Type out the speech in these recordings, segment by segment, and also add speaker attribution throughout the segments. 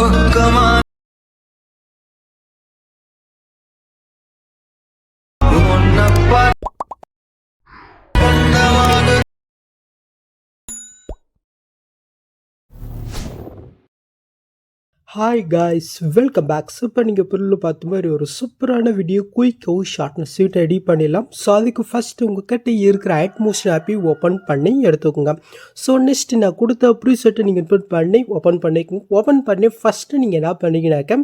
Speaker 1: பக்கமா
Speaker 2: hi guys welcome back super நீங்கள் பொருள் பார்த்த மாதிரி ஒரு சூப்பரான வீடியோ குயிக்காகவும் ஷார்ட்னு ஸ்வீட் ரெடி பண்ணிடலாம். ஸோ அதுக்கு ஃபஸ்ட்டு உங்கள் கிட்ட இருக்கிற அட்மோஸ்ட் ஆப்பி ஓப்பன் பண்ணி எடுத்துக்கோங்க. ஸோ நெக்ஸ்ட் நான் கொடுத்த ப்ரீசெட்டை நீங்கள் இன்புட் பண்ணி ஓப்பன் பண்ணிக்கோங்க. ஓப்பன் பண்ணி ஃபஸ்ட்டு நீங்கள் என்ன பண்ணிக்கினாக்க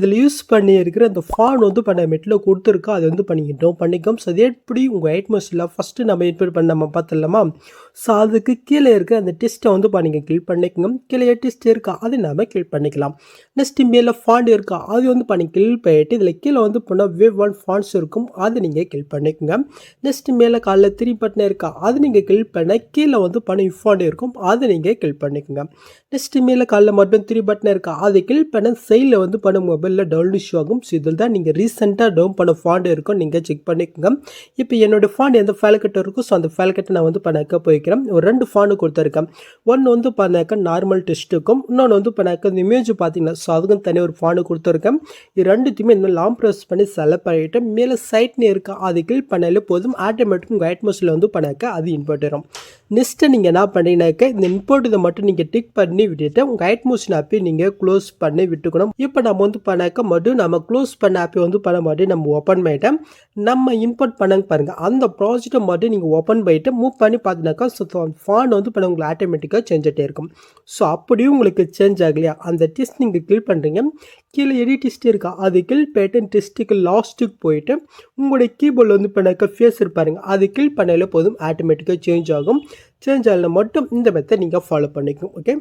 Speaker 2: இதில் யூஸ் பண்ணி இருக்கிற அந்த ஃபான் வந்து பண்ண மெட்டில் கொடுத்துருக்கோம் அதை வந்து பண்ணிக்கிட்டோம் பண்ணிக்கோம் ஸோ அது எப்படி உங்கள் அட்மோஸ்டில் ஃபஸ்ட்டு நம்ம இன்புட் பண்ண நம்ம பார்த்துடலாமா? ஸோ அதுக்கு கீழே இருக்க அந்த டெஸ்ட்டை வந்து நீங்கள் கிளிக் பண்ணிக்கோங்க. கீழே டெஸ்ட் இருக்கா. அதை நம்ம கிளிக் பண்ணிக்கலாம். நெக்ஸ்ட்டு மேலே ஃபாண்ட் இருக்கா? அது வந்து பண்ணி கிளிக் பண்ணிட்டு இதில் கீழே வந்து போனால் வேவ் ஒன் ஃபாண்ட்ஸ் இருக்கும். அது நீங்கள் கிளிக் பண்ணிக்கோங்க. நெக்ஸ்ட்டு மேலே காலைல த்ரீ பட்டன் இருக்கா? அது நீங்கள் கிளிக் பண்ண கீழே வந்து பண்ணி ஃபாண்ட் இருக்கும். அதை நீங்கள் கிளிக் பண்ணிக்கோங்க. நெக்ஸ்ட்டு மேலே காலைல மட்டும் த்ரீ பட்டன் இருக்கா? அதை கிளிக் பண்ண சைடில் வந்து பண்ண மொபைலில் டவுன் இஷ்யூ ஆகும். ஸோ இதில் தான் நீங்கள் ரீசெண்டாக டவுன் பண்ண ஃபாண்ட் இருக்கும். நீங்கள் செக் பண்ணிக்கோங்க. இப்போ என்னோடய ஃபாண்ட் எந்த ஃபைல் கட்ட இருக்கும் ஸோ அந்த ஃபைல் கட்டை நான் வந்து பண்ணாக்க போய்க்கிறேன். ஒரு ரெண்டு ஃபாண்டு கொடுத்துருக்கேன். ஒன்று வந்து பண்ணாக்க நார்மல் டெஸ்ட்டுக்கும் இன்னொன்று வந்து பண்ணாக்க இந்த இமேஜ் பார்த்தீங்கன்னா ஸோ அதுக்கும் தனி ஒரு ஃபானு கொடுத்துருக்கேன். இது ரெண்டுத்தையுமே இந்த மாதிரி லாங் ப்ரெஸ் பண்ணி செலக்ட் பண்ணிவிட்டு மேலே சைட்னு இருக்கா அது கிளிக் பண்ணாலே போதும். ஆட்டோமேட்டிக் உங்கள் அட்மோஸில் வந்து பண்ணாக்க அது இன்போர்ட் வரும் நெக்ஸ்ட்டு நீங்கள் என்ன பண்ணீங்கன்னாக்க இந்த இம்போர்ட் இதை மட்டும் நீங்கள் டிக் பண்ணி விட்டுட்டு உங்கள் அட்மோஷன் ஆப்பை நீங்கள் க்ளோஸ் பண்ணி விட்டுக்கணும். இப்போ நம்ம வந்து பண்ணாக்க மட்டும் நம்ம க்ளோஸ் பண்ண ஆப்பை வந்து பண்ண மாட்டேன் நம்ம ஓப்பன் பண்ணிட்டேன் நம்ம இம்போர்ட் பண்ணாங்க பாருங்கள் அந்த ப்ராஜெக்ட்டை மட்டும் நீங்கள் ஓப்பன் பண்ணிட்டு மூவ் பண்ணி பார்த்தீங்கன்னாக்கா ஸோ ஃபான் வந்து பண்ண உங்களுக்கு ஆட்டோமேட்டிக்காக சேஞ்ச் ஆகிட்டே இருக்கும். ஸோ அப்படியும் உங்களுக்கு சேஞ்ச் ஆகலையா? அந்த டெஸ்ட் நீங்கள் கிளிக் பண்ணுறீங்க கீழே எடிட் டெஸ்ட் இருக்கா? அது கிளிக் பண்ணிட்டு டெஸ்ட்டுக்கு லாஸ்ட்டுக்கு போயிட்டு உங்களுடைய கீபோர்டில் வந்து பண்ணாக்க ஃபேஸ் இருப்பாருங்க அது கிளிக் பண்ணாலே போதும் ஆட்டோமேட்டிக்காக சேஞ்ச் ஆகும். சேஞ்ச் ஆகல மட்டும் இந்த மெத்தட் நீங்கள் ஃபாலோ பண்ணிக்கும் ஓகே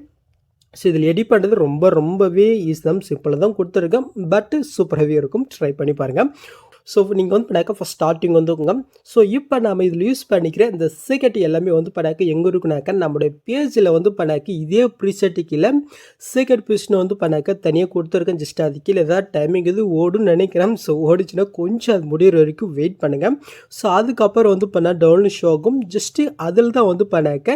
Speaker 2: ஸோ இதில் எடிட் பண்ணுறது ரொம்ப ரொம்பவே ஈஸி தான். சிம்பிளாக தான் கொடுத்துருக்கேன். பட் சூப்பராகவே இருக்கும். ட்ரை பண்ணி பாருங்கள் ஸோ நீங்கள் வந்து பண்ணாக்க ஃபஸ்ட் ஸ்டார்டிங் வந்துங்க ஸோ இப்போ நம்ம இதில் யூஸ் பண்ணிக்கிற இந்த செகண்ட் எல்லாமே வந்து பண்ணாக்க எங்கே இருக்குனாக்க நம்மளுடைய பேஜில் வந்து பண்ணாக்க இதே ப்ரீசெட்டு கீழே செகண்ட் பொசிஷன் வந்து பண்ணாக்க தனியாக கொடுத்துருக்கேன். ஜஸ்ட் அது கீழே ஏதாவது டைமிங் இது ஓடுன்னு நினைக்கிறேன். ஸோ ஓடிச்சுன்னா கொஞ்சம் அது முடிகிற வரைக்கும் வெயிட் பண்ணுங்கள் ஸோ அதுக்கப்புறம் வந்து பண்ணால் டவுன் ஷோ ஆகும். ஜஸ்ட்டு அதில் தான் வந்து பண்ணாக்க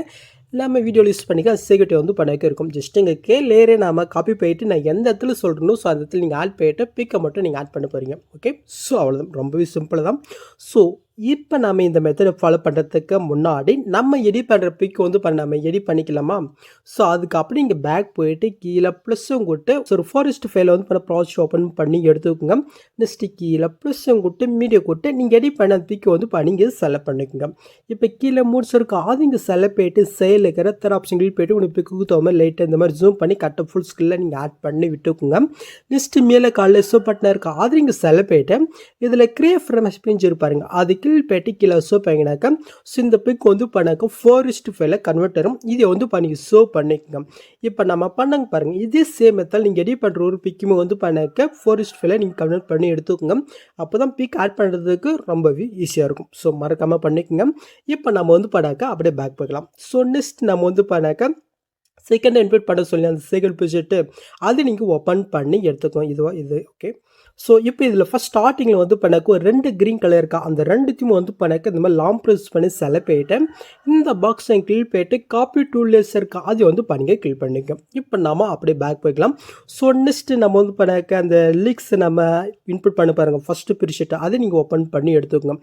Speaker 2: நம்ம வீடியோ யூஸ் பண்ணிக்க செக்யூரிட்டி வந்து பண்ணக்க இருக்கும். ஜஸ்ட் இங்கே கே லேரே நாம் காப்பி போயிட்டு நான் எந்த இடத்துல சொல்கிறனோ ஸோ அந்த இடத்துல நீங்கள் ஆட் போயிட்டு பிக்கை மட்டும் நீங்கள் ஆட் பண்ண போகிறீங்க ஓகே ஸோ அவ்வளோதான் ரொம்பவே சிம்பிள் தான். ஸோ இப்போ நம்ம இந்த மெத்தடை ஃபாலோ பண்ணுறதுக்கு முன்னாடி நம்ம எடிட் பண்ணுற பிக் வந்து பண்ண நம்ம எடிட் பண்ணிக்கலாமா? ஸோ அதுக்கப்புறம் இங்கே பேக் போயிட்டு கீழே ப்ளஸ்ஸும் கொடுத்து ஸோ ஒரு ஃபாரஸ்ட் ஃபைல வந்து பண்ண ப்ராஜெக்ட் ஓப்பன் பண்ணி எடுத்துக்கோங்க. நெக்ஸ்ட்டு கீழே ப்ளஸ்ஸும் கொடுத்து மீடியா கொடுத்து நீங்கள் எடிட் பண்ண பிக் வந்து பண்ணிங்க செலக்ட் பண்ணிக்கோங்க. இப்போ கீழே மூட்ஸ் அது இங்கே செலக்ட் போயிட்டு செயல் இருக்கிற தர ஆப்ஷன்கள் போயிட்டு உங்களுக்கு பிக்கு தகுந்த மாதிரி லைட்டாக இந்த மாதிரி ஜூம் பண்ணி கட்ட ஃபுல் ஸ்கில்ல நீங்கள் ஆட் பண்ணி விட்டுக்கோங்க. நெக்ஸ்ட்டு மேலே காலையில் சோ பட்டனாக அது இங்கே செலக்ட் போயிட்டு இதில் கிரே ஃப்ரம் எக்ஸ்பீரியன்ஸ் இருப்பாருங்க அதுக்கு கீழ் பேட்டி கீழே ஷோ பண்ணிங்கனாக்கா ஸோ இந்த பிக் வந்து பண்ணாக்க ஃபோரிஸ்ட் ஃபைல கன்வெர்ட் ஆகும் இதை வந்து பண்ணி ஷோ பண்ணிக்கோங்க. இப்போ நம்ம பண்ணாங்க பாருங்கள் இதே சேம் மெத்தட் நீங்கள் எடிட் பண்ணுற ஒரு பிக்குமே வந்து பண்ணாக்க ஃபோரிஸ்ட் ஃபைல நீங்கள் கன்வெர்ட் பண்ணி எடுத்துக்கோங்க. அப்போ தான் பிக் ஆட் பண்ணுறதுக்கு ரொம்பவே ஈஸியாக இருக்கும். ஸோ மறக்காமல் பண்ணிக்கோங்க. இப்போ நம்ம வந்து பண்ணாக்க அப்படியே பேக் பார்க்கலாம் ஸோ நெக்ஸ்ட் நம்ம வந்து பண்ணாக்க செகண்ட் இன்வைட் பண்ண சொல்லி அந்த செகண்ட் ப்ரொஜெக்ட்டு அது நீங்கள் ஓப்பன் பண்ணி எடுத்துக்கோங்க. இதுவாக இது ஓகே ஸோ இப்போ இதில் ஃபஸ்ட் ஸ்டார்டிங்கில் வந்து பண்ணாக்க ஒரு ரெண்டு க்ரீன் கலர் இருக்கா? அந்த ரெண்டுத்தையும் வந்து பண்ணாக்க இந்த மாதிரி லாங் ப்ரெஸ் பண்ணி செலக்ட் போயிட்டேன் இந்த பாக்ஸை கிளிக் போயிட்டு காப்பி டூல்ஸ் இருக்கா? அது வந்து பண்ணிங்க கிளிக் பண்ணிக்க. இப்போ நம்ம அப்படியே பேக் போய்க்கலாம். ஸோ நெக்ஸ்ட்டு நம்ம வந்து பண்ணாக்க அந்த லிக்ஸ் நம்ம இன்புட் பண்ண பாருங்கள் ஃபஸ்ட்டு பிரிச்சுட்டு அதை நீங்கள் ஓப்பன் பண்ணி எடுத்துக்கோங்க.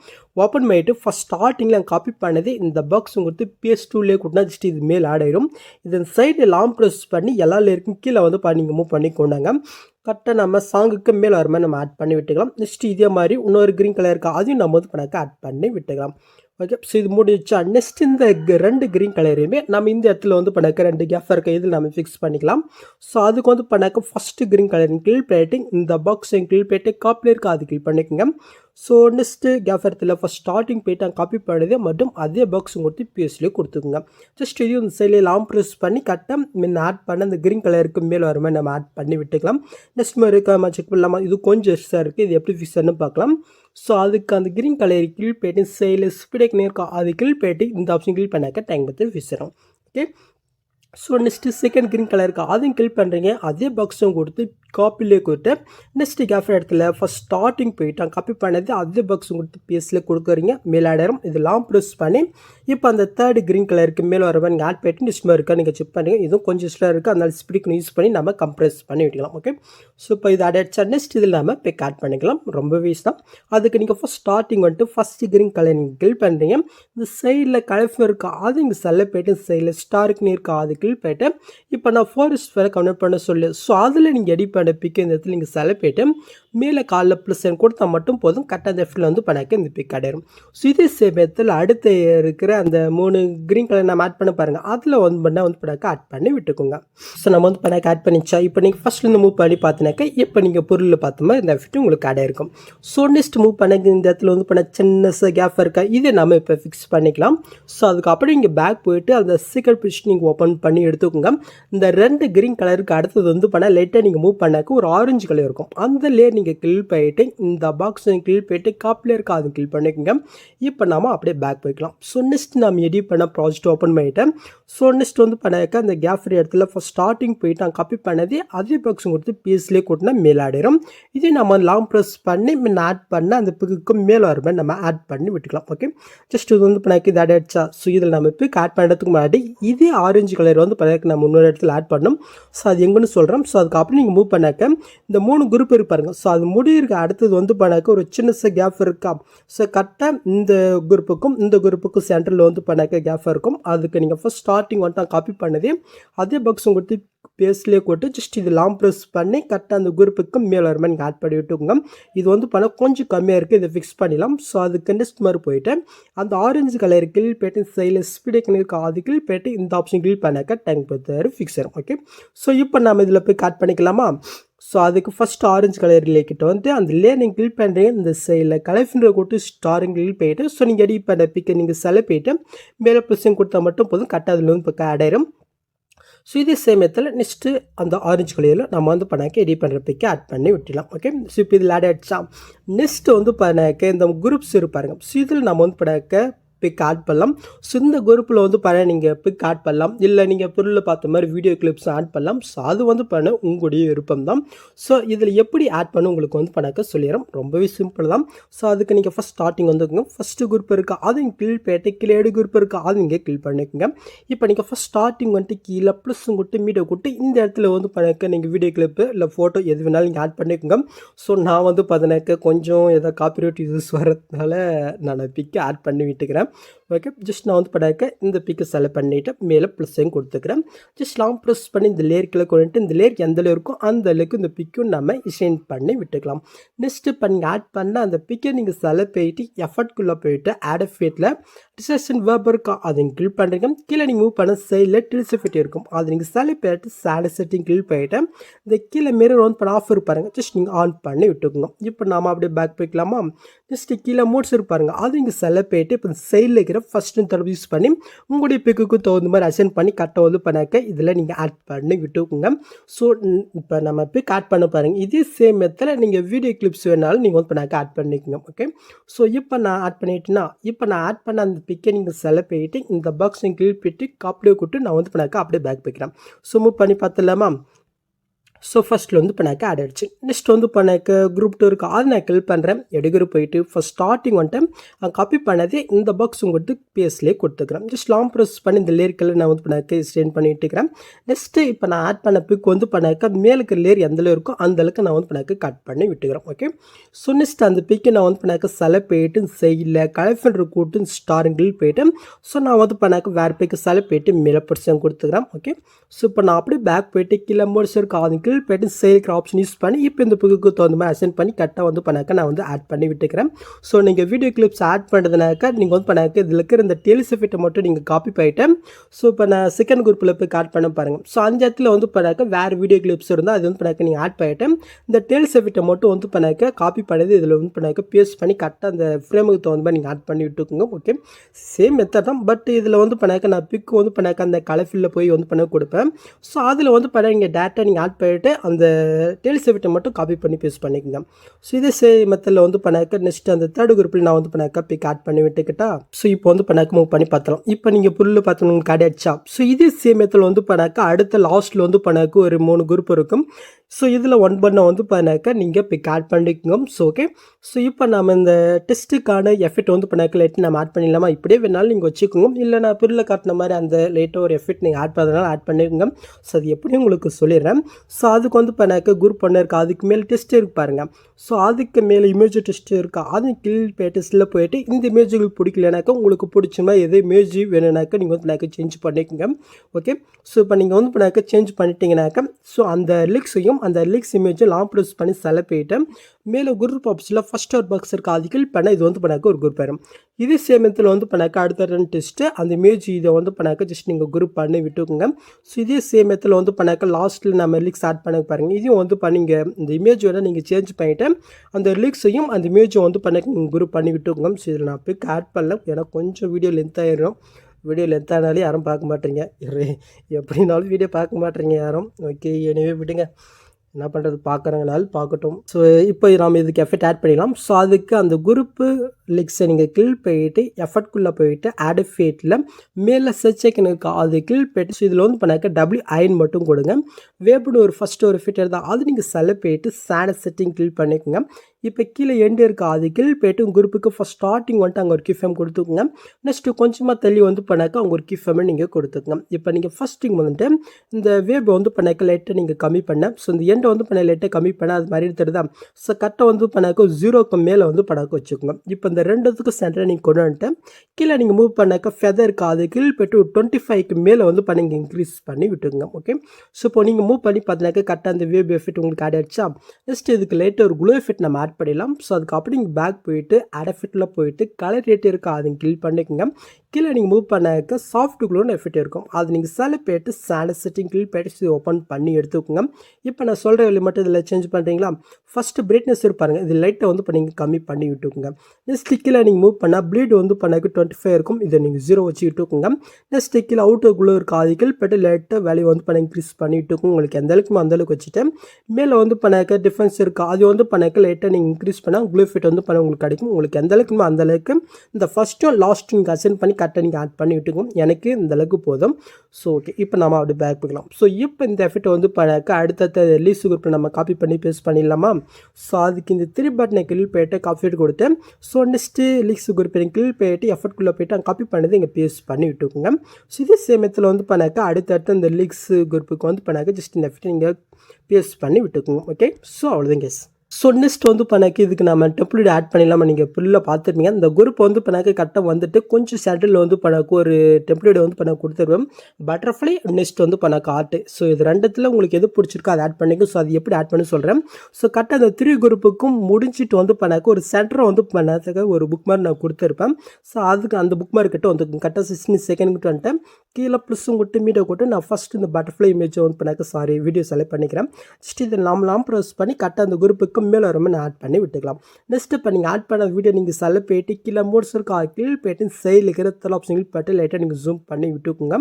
Speaker 2: ஓப்பன் பண்ணிட்டு ஃபஸ்ட் ஸ்டார்டிங்கில் நான் காப்பி பண்ணது இந்த பாக்ஸ் உங்களுக்கு பேஸ் டூலே கூட்டினா ஜஸ்ட் இது மேல் ஆட் ஆயிடும் இதன் சைடு லாங் ப்ரெஸ் பண்ணி எல்லா லேருக்கும் கீழே வந்து நீங்கள் மூவ் பண்ணி கொண்டாங்க கரெக்டாக நம்ம சாங்குக்கு மேலே வர மாதிரி நம்ம ஆட் பண்ணி விட்டுக்கலாம். நெக்ஸ்ட் இதே மாதிரி இன்னொரு க்ரீன் கலர் இருக்கா அதையும் நம்ம வந்து கணக்கு ஆட் பண்ணி விட்டுக்கலாம். ஓகே ஸோ இது முடிச்சா நெக்ஸ்ட் இந்த ரெண்டு க்ரீன் கலரையுமே நம்ம இந்த இடத்துல வந்து பண்ணக்க ரெண்டு கேஃப் இருக்க இதில் நம்ம ஃபிக்ஸ் பண்ணிக்கலாம். ஸோ அதுக்கு வந்து பண்ணாக்க first green colour click plating இந்த பாக்ஸையும் கிளிக் பண்ணிட்டு காப்பில் இருக்க அது கிளிக் பண்ணிக்கோங்க. ஸோ நெக்ஸ்ட்டு கேஃபர்த்தில் ஃபஸ்ட் ஸ்டார்டிங் போயிட்டு அங்கே காப்பி பண்ணதே மற்றும் அதே பாக்ஸ் கொடுத்து பிஎஸ்லேயே கொடுத்துக்குங்க. ஜஸ்ட் இதையும் இந்த சைடில் லாங் ப்ரெஸ் பண்ணி கரெக்டாக முன்ன ஆட் பண்ண அந்த க்ரீன் கலருக்கு மேலே வர மாதிரி நம்ம ஆட் பண்ணி விட்டுக்கலாம். நெக்ஸ்ட் மாதிரி இருக்காம செக் பண்ணலாமா? இது கொஞ்சம் எக்ஸ்ட்ரா இருக்குது இது எப்படி ஃபிக்ஸ்னு பார்க்கலாம். ஸோ அதுக்கு அந்த க்ரீன் கலர் கீழ் போயிட்டு சைடில் ஸ்பீடேக்னே இருக்கா அது கீழ் போயிட்டு இந்த ஆப்ஷன் கீழ் பண்ணாக்க டேங்க் பற்றி fix okay so next second green colour இருக்குது அதையும் கிளிக் பண்ணுறீங்க அதே பாக்ஸும் கொடுத்து காப்பிலே கொடுத்து நெக்ஸ்ட்டு கேஃபர் இடத்துல ஃபஸ்ட் ஸ்டார்டிங் போயிட்டு காப்பி பண்ணது அதே பாக்ஸும் கொடுத்து பேஸில் கொடுக்குறீங்க. மேலாயிரம் இதெல்லாம் ப்ரெஸ் பண்ணி இப்போ அந்த தேர்ட் க்ரீன் கலருக்கு மேலே வர மாதிரி நீங்கள் ஆட் போயிட்டு நிஸ்மா இருக்கா நீங்கள் செக் பண்ணுங்க. இதுவும் கொஞ்சம் ஸ்டாக இருக்குது அதனால் ஸ்பீடுக்கு யூஸ் பண்ணி நம்ம கம்ப்ரெஸ் பண்ணி விட்டுக்கலாம். ஓகே ஸோ இப்போ இது ஆட் ஆயிடுச்சா நெக்ஸ்ட் இதில் நம்ம பிக் ஆட் பண்ணிக்கலாம். ரொம்ப வேஸ்ட் தான். அதுக்கு நீங்கள் ஃபஸ்ட் ஸ்டார்டிங் வந்துட்டு ஃபஸ்ட்டு க்ரீன் கலர் நீங்கள் கில் பண்ணுறீங்க இந்த சைடில் கலஃபர் இருக்கா. அது இங்கே செல்ல போயிட்டு சைடில் ஸ்டாருக்கு இருக்கா. அது கில் போயிட்டு இப்போ நான் ஃபாரஸ்ட் வேறு கன்வெர்ட் பண்ண சொல்லு. ஸோ அதில் நீங்கள் எடிட் பண்ண பிக் இந்த இடத்துல நீங்கள் செலக்ட் போயிட்டு மேலே காலில் ப்ளஸ் கொடுத்தா மட்டும் போதும். கரெக்டாக அந்த இடத்துல வந்து பண்ணாக்க இந்த பிக் அடையிடும் ஸோ இதே சமயத்தில் அடுத்து இருக்கிற அந்த மூணு க்ரீன் கலர் நம்ம ஆட் பண்ண பாருங்கள் அதில் வந்து பண்ணால் வந்து பண்ணாக்க ஆட் பண்ணி விட்டுக்கோங்க. ஸோ நம்ம வந்து பண்ணாக்க ஆட் பண்ணிச்சா? இப்போ நீங்கள் ஃபஸ்ட்லேருந்து மூவ் பண்ணி பார்த்தினாக்கா இப்போ நீங்கள் பொருளில் பார்த்த மாதிரி இந்த எஃபெக்ட் உங்களுக்கு கடை இருக்கும் ஸோ நெக்ஸ்ட் மூவ் பண்ணி இந்த இடத்துல வந்து பண்ண சின்ன கேப் இருக்கா? இதை நம்ம இப்போ ஃபிக்ஸ் பண்ணிக்கலாம். ஸோ அதுக்கப்புறம் இங்கே பேக் போயிட்டு அந்த சீக்கிரம் பிடிச்சி நீங்கள் ஓப்பன் பண்ணி எடுத்துக்கோங்க. இந்த ரெண்டு க்ரீன் கலருக்கு அடுத்தது வந்து பண்ணால் லைட்டாக நீங்கள் மூவ் பண்ணாக்க ஒரு ஆரஞ்சு கலர் இருக்கும். அந்த லேயர் நீங்கள் கிளில் பண்ணிட்டு இந்த பாக்ஸ் கிளில் போயிட்டு காப்பில் இருக்க அது கிளில் பண்ணிக்கோங்க. இப்போ நாம் அப்படியே பேக் போய்க்கலாம். ஸோ நெக்ஸ்ட் நம்ம எடிட் பண்ண ப்ராஜெக்ட் ஓப்பன் பண்ணிட்டேன் ஸோ நெக்ஸ்ட் வந்து பண்ணாக்க அந்த கேப் ஃப்ரீ இடத்துல ஃபஸ்ட் ஸ்டார்டிங் போயிட்டு நான் காப்பி பண்ணது அதே பாக்ஸ் கொடுத்து பீஸ்லேயே கூட்டினா மேலாடிடும் இதே நம்ம லாங் ப்ரெஸ் பண்ணி முன்ன ஆட் பண்ண அந்த பிக்கு மேலே வர மாதிரி நம்ம ஆட் பண்ணி விட்டுக்கலாம். ஓகே ஜஸ்ட் இது வந்து பண்ணாக்க இது ஆட் ஆயிடுச்சா? ஸோ இதில் நம்ம பிக் ஆட் பண்ணுறதுக்கு முன்னாடி இதே ஆரஞ்சு கலர் வந்து பண்ணாக்க நான் இன்னொரு இடத்துல ஆட் பண்ணோம் ஸோ அது எங்கன்னு சொல்கிறோம் ஸோ அதுக்கப்புறம் நீங்கள் மூவ் பண்ணாக்க இந்த மூணு குரூப் இருப்பாருங்க ஸோ அது முடியிருக்க அடுத்தது வந்து பண்ணாக்க ஒரு சின்ன கேப் இருக்கா? ஸோ கரெக்டாக இந்த குரூப்புக்கும் இந்த குரூப்புக்கும் சென்டரில் வந்து பண்ணாக்க கேப் இருக்கும். அதுக்கு நீங்கள் ஃபஸ்ட் ஸ்டார்டிங் வந்துட்டு காப்பி பண்ணதே. அதே பாக்ஸ் உங்களுக்கு பேஸ்லேயே கொட்டு ஜஸ்ட் இது லாங் ப்ரெஸ் பண்ணி கரெக்டாக அந்த குரூப்புக்கு மேல் வர மாதிரி நீங்கள் ஆட் பண்ணி விட்டுக்கோங்க. இது வந்து பண்ண கொஞ்சம் கம்மியாக இருக்குது இதை ஃபிக்ஸ் பண்ணிடலாம். ஸோ அதுக்கு நெக்ஸ்ட் மாதிரி போயிட்டு அந்த ஆரஞ்சு கலர் கில் போயிட்டு சைடில் ஸ்பீடு கணக்கு அது கில் போயிட்டு இந்த ஆப்ஷன் கில் பண்ணாக்க டேங்க் பார்த்தாரு ஃபிக்ஸ் ஆகும் ஓகே ஸோ இப்போ நம்ம இதில் போய் கட் பண்ணிக்கலாமா? ஸோ அதுக்கு ஃபஸ்ட் ஆரஞ்சு கலர் லேக்கிட்ட வந்து அந்த லே நீங்கள் கிளிக் பண்ணுறீங்க இந்த சைடில் கலர்ஃபின்ற கொடுத்து ஸ்டாரிங் கிளிக் போயிட்டு ஸோ நீங்கள் எடிட் பண்ண பிக்கை நீங்கள் செலக்ட் போயிட்டு மேலே ப்ளஸ்ஸும் கொடுத்தா மட்டும் போதும் கரெக்டாக அதில் வந்து இப்போ ஆட் ஆயிரும். ஸோ இதே சேமியத்தில் நெக்ஸ்ட்டு அந்த ஆரஞ்சு கலரில் நம்ம வந்து பண்ணாக்க ரெடி பண்ணுற பிக்கை ஆட் பண்ணி விட்டுலாம் ஓகே ஸோ இப்போ இதில் ஆட் ஆகிடுச்சா நெக்ஸ்ட்டு வந்து பண்ணாக்க இந்த குரூப்ஸ் இருப்பாருங்க ஸோ இதில் நம்ம வந்து பண்ணாக்க பிக் ஆட் பண்ணலாம். ஸோ இந்த குரூப்பில் வந்து பண்ண நீங்கள் பிக் ஆட் பண்ணலாம். இல்லை நீங்கள் பொருளில் பார்த்த மாதிரி வீடியோ கிளிப்ஸ் ஆட் பண்ணலாம். ஸோ அது வந்து பண்ண உங்களுடைய விருப்பம் தான். ஸோ இதில் எப்படி ஆட் பண்ண உங்களுக்கு வந்து பண்ணாக்க சொல்லிடுறோம் ரொம்பவே சிம்பிள் தான். ஸோ அதுக்கு நீங்கள் ஃபஸ்ட் ஸ்டார்டிங் வந்துக்கோங்க. ஃபஸ்ட்டு குரூப் இருக்கா அது கில் போயிட்டு கீழே குரூப் இருக்கா அது நீங்கள் கில் பண்ணிக்கோங்க. இப்போ நீங்கள் ஃபஸ்ட் ஸ்டார்டிங் வந்துட்டு கீழே ப்ளஸ்ஸும் கொடுத்து மீடியோ கொடுத்து இந்த இடத்துல வந்து பண்ணாக்க நீங்கள் வீடியோ கிளிப்பு இல்லை ஃபோட்டோ எது வேணாலும் நீங்கள் ஆட் பண்ணிக்கோங்க. ஸோ நான் வந்து பார்த்தினாக்க கொஞ்சம் ஏதோ காப்பிரைட் யூஸ் வரதுனால நான் பிக்கை ஆட் பண்ணி விட்டுக்கிறேன். ஓகே ஜஸ்ட் நான் வந்து படாக்க இந்த பிக்கை செலக்ட் பண்ணிவிட்டு மேலே ப்ளஸ்ஸையும் கொடுத்துக்கிறேன். ஜஸ்ட் லாங் ப்ரெஸ் பண்ணி இந்த லேயர்க்கில் கொண்டுட்டு இந்த லேயர் எந்த லேயர் இருக்கோ அந்த அளவுக்கு இந்த பிக்கும் நம்ம இசைன் பண்ணி விட்டுக்கலாம். நெக்ஸ்ட்டு பண்ணி ஆட் பண்ண அந்த பிக்கை நீங்கள் செலக்ட் போயிட்டு எஃபர்ட்குள்ளே போயிட்டு ஆட் ஃபீட்டில் டிசன் வேர்ப் இருக்கா அதை நீங்கள் கிளிக் பண்ணுறீங்க கீழே நீங்கள் மூவ் பண்ண சைடில் டில்செஃபிட் இருக்கும். அதை நீங்கள் செலக்ட் போயிட்டு சேட செட்டிங் கிளிக் போயிட்டு இந்த கீழே மிரர் ஆன் பண்ண ஆஃபர் பாருங்கள் ஜஸ்ட் நீங்கள் ஆன் பண்ணி விட்டுக்கோங்க. இப்போ நாம் அப்படியே பேக் போய்க்கலாமா? நெக்ஸ்ட்டு கீழே மோட்ஸ் இருப்பாருங்க அது இங்கே செலக்ட் போயிட்டு இப்போ சைடில் இருக்கிற ஃபஸ்ட்டு தடவை யூஸ் பண்ணி உங்களுடைய பிக்குக்கு தகுந்த மாதிரி அசைன் பண்ணி கரெக்டாக வந்து பண்ணாக்க இதில் நீங்கள் ஆட் பண்ணி விட்டுக்கோங்க. ஸோ இப்போ நம்ம பிக் ஆட் பண்ண பாருங்கள் இதே சேம் மெத்தில் நீங்கள் வீடியோ கிளிப்ஸ் வேணாலும் நீங்கள் வந்து பண்ணாக்க ஆட் பண்ணிக்கோங்க. ஓகே ஸோ இப்போ நான் ஆட் பண்ணிட்டேன்னா இப்போ நான் ஆட் பண்ண அந்த பிக்கை நீங்கள் செலக்ட் போயிட்டு இந்த பாக்ஸ் நீங்கள் கிளிக் பண்ணிட்டு காப்பிலே கூட்டு நான் வந்து பண்ணாக்க அப்படியே பேக் போய்க்கிறேன். ஸோ மூவ் பண்ணி பார்த்துலாமா ஸோ ஃபஸ்ட்டில் வந்து பண்ணாக்க ஆட் ஆகிடுச்சு நெக்ஸ்ட் வந்து எனக்கு குரூப் டூ இருக்குது அது நான் கிளிக் பண்ணுறேன் எடுக்கிற போயிட்டு ஃபஸ்ட் ஸ்டார்டிங் வந்துட்டு காப்பி பண்ணதே இந்த பாக்ஸ் உங்களுக்கு பேஸ்லேயே கொடுத்துக்கிறேன். ஜஸ்ட் லாங் ப்ரெஸ் பண்ணி இந்த லேயர்க்கில் நான் வந்து பண்ணாக்க ஸ்டெயின் பண்ணிட்டு இருக்கிறேன் நெக்ஸ்ட்டு இப்போ நான் ஆட் பண்ண பிக் வந்து பண்ணாக்க மேலுக்கு லேர் எந்த இருக்கோ அந்த அளவுக்கு நான் வந்து எனக்கு கட் பண்ணி விட்டுக்கிறேன். ஓகே ஸோ நெக்ஸ்ட் அந்த பிக்கை நான் வந்து பண்ணாக்க செலை போயிட்டு செய்யலை. கலஃபென்ட்ரு கூட்டு ஸ்டாரிங்கில் போயிட்டு ஸோ நான் வந்து பண்ணாக்க வேறு பிக்கு செலை போயிட்டு மேலே பிடிச்சி கொடுத்துக்கிறேன். ஓகே ஸோ இப்போ நான் அப்படியே பேக் போயிட்டு கீழே இருக்கு அதுக்கு கீழ் போயிட்டு சேல்க்கிற ஆப்ஷன் யூஸ் பண்ணி இப்போ இந்த புக்கு தகுந்த மாதிரி அசென்ட் பண்ணி கரெக்டாக வந்து பண்ணாக்க நான் வந்து ஆட் பண்ணி விட்டுக்கிறேன். ஸோ நீங்கள் வீடியோ கிளிப்ஸ் ஆட் பண்ணுறதுனாக்கா நீங்கள் வந்து பண்ணாக்க இதில் இருக்கிற இந்த டெலிஸ் எஃபெக்ட்டை மட்டும் நீங்கள் காப்பி போயிட்டேன் ஸோ இப்போ நான் செகண்ட் குரூப்பில் போய் ஆட் பண்ண பாருங்கள் ஸோ அந்த இடத்துல வந்து பண்ணாக்க வேறு வீடியோ கிளிப்ஸ் இருந்தால் அது வந்து பண்ணாக்க நீங்கள் ஆட் பண்ணிட்டேன் இந்த டெலிஸ் எஃபெக்ட்டை மட்டும் வந்து பண்ணாக்க காப்பி பண்ணது இதில் வந்து பண்ணாக்க பேஸ்ட் பண்ணி கரெக்டாக அந்த ஃப்ரேமுக்கு தகுந்த மாதிரி நீங்கள் ஆட் பண்ணி விட்டுக்கோங்க ஓகே சேம் மெத்தட் தான் பட் இதில் வந்து பண்ணாக்க நான் பிக் வந்து பண்ணாக்க அந்த கலர் ஃபில்லில் போய் வந்து பண்ண கொடுப்பேன். ஸோ அதில் வந்து பண்ண நீங்கள் டேரெக்டாக நீங்கள் ஆட் பண்ணிட்டு போயிட்டு அந்த டெய்ல்ஸ் எஃபெக்ட்டை மட்டும் காப்பி பண்ணி பேஸ்ட் பண்ணிக்கலாம் ஸோ இதே சே மெத்தடில் வந்து பண்ணாக்க நெக்ஸ்ட் அந்த தேர்ட் குரூப்பில் நான் வந்து பண்ணாக்க பிக் ஆட் பண்ணி விட்டுக்கிட்டா ஸோ இப்போ வந்து பண்ணாக்க மூவ் பண்ணி பார்த்தலாம் இப்போ நீங்கள் புல்லு பார்த்தோம் உங்களுக்கு கிடைச்சா ஸோ இதே சேம் மெத்தடில் வந்து பண்ணாக்க அடுத்த லாஸ்ட்டில் வந்து பண்ணாக்க ஒரு மூணு குரூப் இருக்கும். ஸோ இதில் ஒன் பண்ண வந்து பண்ணாக்க நீங்கள் பிக் ஆட் பண்ணிக்கோங்க. ஸோ ஓகே ஸோ இப்போ நம்ம இந்த டெஸ்ட்டுக்கான எஃபெக்ட் வந்து பண்ணாக்க லேட்டு நம்ம ஆட் பண்ணிடலாமா? இப்படியே வேணாலும் நீங்கள் வச்சுக்கோங்க. இல்லை நான் பிரில் காட்டின மாதிரி அந்த லேட்டாக ஒரு எஃபெக்ட் நீங்கள் ஆட் பண்ணுறதுனால ஆட் பண்ணிக்கோங்க. ஸோ அது எப்படியும் உங்களுக்கு சொல்லிடுறேன். ஸோ அதுக்கு வந்து பண்ணாக்க குரூப் பண்ண இருக்குது அதுக்கு மேலே டெஸ்ட் இருக்கு பாருங்கள் ஸோ அதுக்கு மேலே இமேஜ் டெஸ்ட் இருக்கா? அது கில் டெஸ்ட்டில் போயிட்டு இந்த இமேஜுகள் பிடிக்கலனாக்கா உங்களுக்கு பிடிச்ச மாதிரி எது இமேஜ் வேணும்னாக்கா நீங்கள் வந்து எனக்கு சேஞ்ச் பண்ணிக்கோங்க. ஓகே ஸோ இப்போ நீங்கள் வந்து பண்ணாக்க சேஞ்ச் பண்ணிட்டீங்கனாக்கா ஸோ அந்த லிக்ஸையும் அந்த லிக்ஸ் இமேஜும் லாங் ப்ரொடியூஸ் பண்ணி செலப்பிட்டு மேலே குரூப் ஆப்ஷனில் ஃபஸ்ட் ஒரு பாக்ஸ் இருக்க அது பண்ண இது வந்து பண்ணாக்க ஒரு குரூப் ஆயிரும் இதே சேமியத்தில் வந்து பண்ணாக்க அடுத்த ரெண்டு டெஸ்ட்டு அந்த இமேஜ் இதை வந்து பண்ணாக்க ஜஸ்ட் நீங்கள் குரூப் பண்ணி விட்டுக்கோங்க. ஸோ இதே சேமியத்தில் வந்து பண்ணாக்க லாஸ்ட்டில் நம்ம லிக்ஸ் ஆட் பண்ண பாருங்கள் இதையும் வந்து பண்ணிங்க இந்த இமேஜ் வேணால் நீங்கள் சேஞ்ச் பண்ணிவிட்டு அந்த லிக்ஸையும் அந்த இமேஜை வந்து பண்ணாக்க நீங்கள் குரூப் பண்ணி விட்டுக்கோங்க. ஸோ இதில் நான் பிக் ஆட் பண்ணல. ஏன்னா கொஞ்சம் வீடியோ லென்த் ஆயிடும் வீடியோ லென்த் ஆனாலே யாரும் பார்க்க மாட்டீங்க. எப்படினாலும் வீடியோ பார்க்க மாட்டீங்க யாரும். ஓகே எனவே விடுங்க. என்ன பண்ணுறது பார்க்குறவங்களால் பார்க்கட்டும். ஸோ இப்போ நாம் இதுக்கு எஃபெக்ட் ஆட் பண்ணிடலாம். ஸோ அதுக்கு அந்த குரூப்பு லிக்ஸை நீங்கள் கில் போயிட்டு எஃபர்ட்குள்ளே போயிட்டு ஆட் ஃபேட்டில் மேலே சர்ச் ஐக்கன் இருக்கா அது கில் போயிட்டு ஸோ இதில் வந்து பண்ணாக்க டபிள்யூ ஐன் மட்டும் கொடுங்க. வேப்புன்னு ஒரு ஃபஸ்ட்டு ஒரு ஃபிட் இருந்தால் அது நீங்கள் செல போயிட்டு சேட செட்டிங் கில் பண்ணிக்கோங்க. இப்போ கீழே எண்டு இருக்கா அது கில் போயிட்டு உங்கள் குரூப்புக்கு ஃபஸ்ட் ஸ்டார்டிங் வந்துட்டு அங்கே ஒரு கிஃபேம் கொடுத்துக்குங்க. நெக்ஸ்ட்டு கொஞ்சமாக தள்ளி வந்து பண்ணாக்க அவங்க ஒரு கிஃபேமை நீங்கள் கொடுத்துக்குங்க. இப்போ நீங்கள் ஃபஸ்ட்டிங் வந்துட்டு இந்த வேப் வந்து பண்ணாக்க லைட்டை நீங்கள் கம்மி பண்ண ஸோ இந்த எண்ட் வந்து பண்ண லைட்டை கம்மி பண்ண அது மாதிரி எடுத்துருதா ஸோ கட்டை வந்து பண்ணாக்கோ ஜீரோக்கு மேலே வந்து பண்ணாக்க வச்சுக்கோங்க. இப்போ இந்த ரெண்டுத்துக்கும் சென்டரை நீங்கள் கொண்டு வந்துட்டு கீழே நீங்கள் மூவ் பண்ணாக்க ஃபெதர் காது அது கீழ் போய்ட்டு டுவெண்ட்டி ஃபைவ்க்கு மேலே வந்து பண்ணி இன்க்ரீஸ் பண்ணி விட்டுருங்க ஓகே ஸோ இப்போ நீங்கள் மூவ் பண்ணி பார்த்தீங்கன்னாக்க கரெக்டாக அந்த வேப் எஃபெக்ட் உங்களுக்கு ஆட் ஆயிடுச்சா? நெக்ஸ்ட் இதுக்கு லைட்டாக ஒரு குளோ எஃபெக்ட் நம்ம ஆட் பண்ணிடலாம். ஸோ அதுக்கப்புறம் நீங்கள் பேக் போயிட்டு ஆட் போயிட்டு கலர் ரேட் இருக்கா அதை கில் பண்ணிக்கோங்க. கீழே நீங்கள் மூவ் பண்ணாக்க சாஃப்ட் குளோன்னு எஃபெக்ட் இருக்கும். அது நீங்கள் செல போயிட்டு சேனல் செட்டிங் கில் போயிட்டு ஓப்பன் பண்ணி எடுத்துக்கோங்க. இப்போ நான் சொல்கிற வழி மட்டும் இதில் சேஞ்ச் பண்ணுறீங்களா ஃபஸ்ட்டு பிரைட்னஸ் இருப்பாருங்க இது லைட்டை வந்து இப்போ நீங்கள் கம்மி பண்ணி விட்டுக்கோங்க. நெக்ஸ்ட் ஸ்டிக்கில் நீங்கள் மூவ் பண்ணால் ப்ளீட் வந்து பண்ணாக்க டுவெண்ட்டி ஃபைவ் இருக்கும். இதை நீங்கள் ஜீரோ வச்சு விட்டுக்கோங்க நெக்ஸ்ட் ஸ்டிக்கில் அவுட்டர் குளோ இருக்க ஆதிக்கல் பட்டு லைட்டாக வேல்யூ வந்து பண்ண இன்க்ரீஸ் பண்ணி விட்டுக்கும் உங்களுக்கு எந்த அளவுக்கு அந்த அளவுக்கு வச்சுட்டு மேலே வந்து பண்ணாக்க டிஃபரன்ஸ் இருக்கா? அது வந்து பண்ணாக்க லைட்டை நீங்கள் இன்க்ரீஸ் பண்ணால் க்ளூ ஃபிட் வந்து பண்ண உங்களுக்கு கிடைக்கும். உங்களுக்கு எந்த அளவுக்கு அந்த அளவுக்கு இந்த ஃபஸ்ட்டும் லாஸ்ட்டும் நீங்கள் அசென்ட் பண்ணி கரெக்டாக நீங்கள் ஆட் பண்ணி விட்டுக்கும் எனக்கு இந்த அளவுக்கு போதும். ஸோ ஓகே இப்போ நம்ம அப்படி பேக் பண்ணிக்கலாம் ஸோ இப்போ இந்த எஃபெக்ட் வந்து பண்ணாக்க அடுத்தடுத்த லீஸ் குரூப்பில் நம்ம காப்பி பண்ணி பேஸ்ட் பண்ணிடலாமா? ஸோ அதுக்கு இந்த த்ரீ பட்டனை கிளில் போயிட்டு காப்பி கொடுத்து ஸோ நெக்ஸ்ட்டு லிக்ஸ் குரூப்பின் கிளில் போயிட்டு எஃபர்ட்குள்ளே போயிட்டு அங்கே காப்பி பண்ணது இங்கே பேஸ்ட் பண்ணி விட்டுக்கோங்க. ஸோ இதே சேமியத்தில் வந்து பண்ணாக்க அடுத்தடுத்து இந்த லிக்ஸ் குரூப்புக்கு வந்து பண்ணாக்க ஜஸ்ட் இந்த எஃபர்ட் நீங்கள் பேஸ்ட் பண்ணி விட்டுக்கோங்க. ஓகே ஸோ அவ்வளோதான் கேஸ் ஸோ நெக்ஸ்ட் வந்து பண்ணாக்க இதுக்கு நம்ம டெம்ப்ளேட் ஆட் பண்ணிடலாமா? நீங்கள் ஃபுல்லாக பார்த்துருப்பீங்க. அந்த குரூப் வந்து பண்ணாக்க கரெக்டாக வந்துட்டு கொஞ்சம் செட்டில் வந்து பண்ணாக்கு ஒரு டெம்ப்ளேட் வந்து பண்ண கொடுத்துருவேன். பட்டர்ஃப்ளை நெக்ஸ்ட் வந்து பண்ணாக்க ஆர்ட் ஸோ இது ரெண்டுத்தில் உங்களுக்கு எது பிடிச்சிருக்கோ அதை ஆட் பண்ணிக்கும் ஸோ அது எப்படி ஆட் பண்ணி சொல்கிறேன் ஸோ கரெக்டாக அந்த த்ரீ குரூப்புக்கும் முடிஞ்சிட்டு வந்து பண்ணாக்க ஒரு சென்டரை வந்து பண்ணாதுக்கு ஒரு புக் மார்க் நான் கொடுத்துருப்பேன். ஸோ அதுக்கு அந்த புக் மார்க் கிட்ட வந்து கரெக்டாக சிக்ஸ்டின் செகண்ட் கிட்ட வந்துட்டேன். கீழே ப்ளஸ்ஸும் கொட்டு மீட்டை கொட்டு நான் ஃபஸ்ட்டு இந்த பட்டர்ஃப்ளை இமேஜை வந்து பண்ணாக்க சாரி வீடியோ செலக்ட் பண்ணிக்கிறேன். ஜஸ்ட் இதை நாம் லாம் ப்ரெஸ் பண்ணி கரெக்டாக அந்த குரூப்புக்கு மேலே வரும் நான் ஆட் பண்ணி விட்டுக்கலாம். நெக்ஸ்ட் இப்போ நீங்கள் ஆட் பண்ண வீடியோ நீங்கள் செல்ல போயிட்டு கீழே மோட்ஸ் இருக்கா? கீழ் போயிட்டு சைடில் இருக்கிற தலை ஆப்ஷன் போயிட்டு லைட்டாக நீங்கள் ஜூம் பண்ணி விட்டுக்குங்க.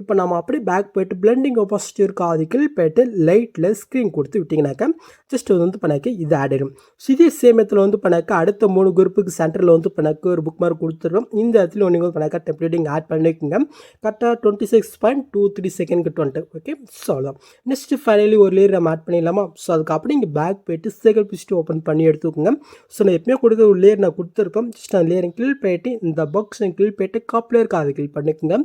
Speaker 2: இப்போ நம்ம அப்படியே பேக் போயிட்டு பிளெண்டிங் ஆப்போசிட் இருக்கா? அது கீழ் போயிட்டு லைட்டில் ஸ்க்ரீன் கொடுத்து விட்டிங்கனாக்கா ஜஸ்ட் வந்து பண்ணாக்க இது ஆட் ஆகிடும் ஸோ இதே சேமியத்தில் வந்து பண்ணாக்க அடுத்த மூணு குரூப்புக்கு சென்டரில் வந்து பண்ணாக்க ஒரு புக் மார்க் கொடுத்துருவோம் இந்த இடத்துல நீங்கள் வந்து பண்ணாக்க டெம்ப்ளேட்டிங் ஆட் பண்ணிக்கோங்க. கரெக்டாக twenty six point two three second கிட்ட வந்துட்டு ஓகே ஸோ அவ்வளோதான் நெக்ஸ்ட் ஃபைனலி ஒரு லேயர் நம்ம ஆட் பண்ணிடலாமா? ஸோ அதுக்கு அப்படி இங்கே பேக் போயிட்டு சேகல் பிஸ்ட்டு ஓப்பன் பண்ணி எடுத்துக்கோங்க. ஸோ நான் எப்பயுமே கொடுக்குற ஒரு லேயர் நான் கொடுத்துருப்பேன் ஜஸ்ட் நான் லேயரை கிளில் போயிட்டு இந்த பாக்ஸ் கிளில் போயிட்டு காப்பில் இருக்க அதை கிளிக் பண்ணிக்கோங்க.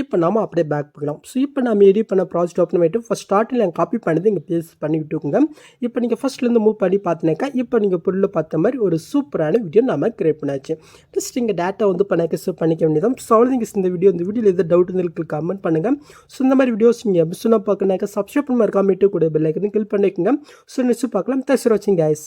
Speaker 2: இப்போ நாம அப்படியே பேக் பண்ணலாம் ஸோ இப்போ நம்ம எடிட் பண்ண ப்ராஜெக்ட் ஓப்பன் பண்ணிட்டு ஃபஸ்ட் ஸ்டார்டில் நான் காப்பி பண்ணது இங்கே பேஸ் பண்ணி விட்டுக்கோங்க. இப்போ நீங்கள் ஃபஸ்ட்லேருந்து மூவ் பண்ணி பார்த்தினாக்கா இப்போ நீங்கள் பொருள் பார்த்த மாதிரி ஒரு சூப்பரான வீடியோ நம்ம கிரியேட் பண்ணாச்சு. ஜஸ்ட் இங்கே டேட்டா வந்து பண்ண சேவ் பண்ணிக்க வேண்டியதான் ஸோ அவ்வளோ இந்த வீடியோ இந்த வீடியோவில் எதாவது டவுட் இருந்தாலும் கமெண்ட் பண்ணுங்கள் ஸோ இந்த மாதிரி வீடியோஸ் நீங்கள் மிஸ் பண்ண பார்க்கணாக்கா சப்ஸ்கிரைப் பண்ண மறக்காம கூட பெல் கிளிக் பண்ணிக்கோங்க. ஸோ நெக்ஸ்ட் பார்க்கலாம். தேங்க்ஸ் ஃபார் வாட்சிங் கைஸ்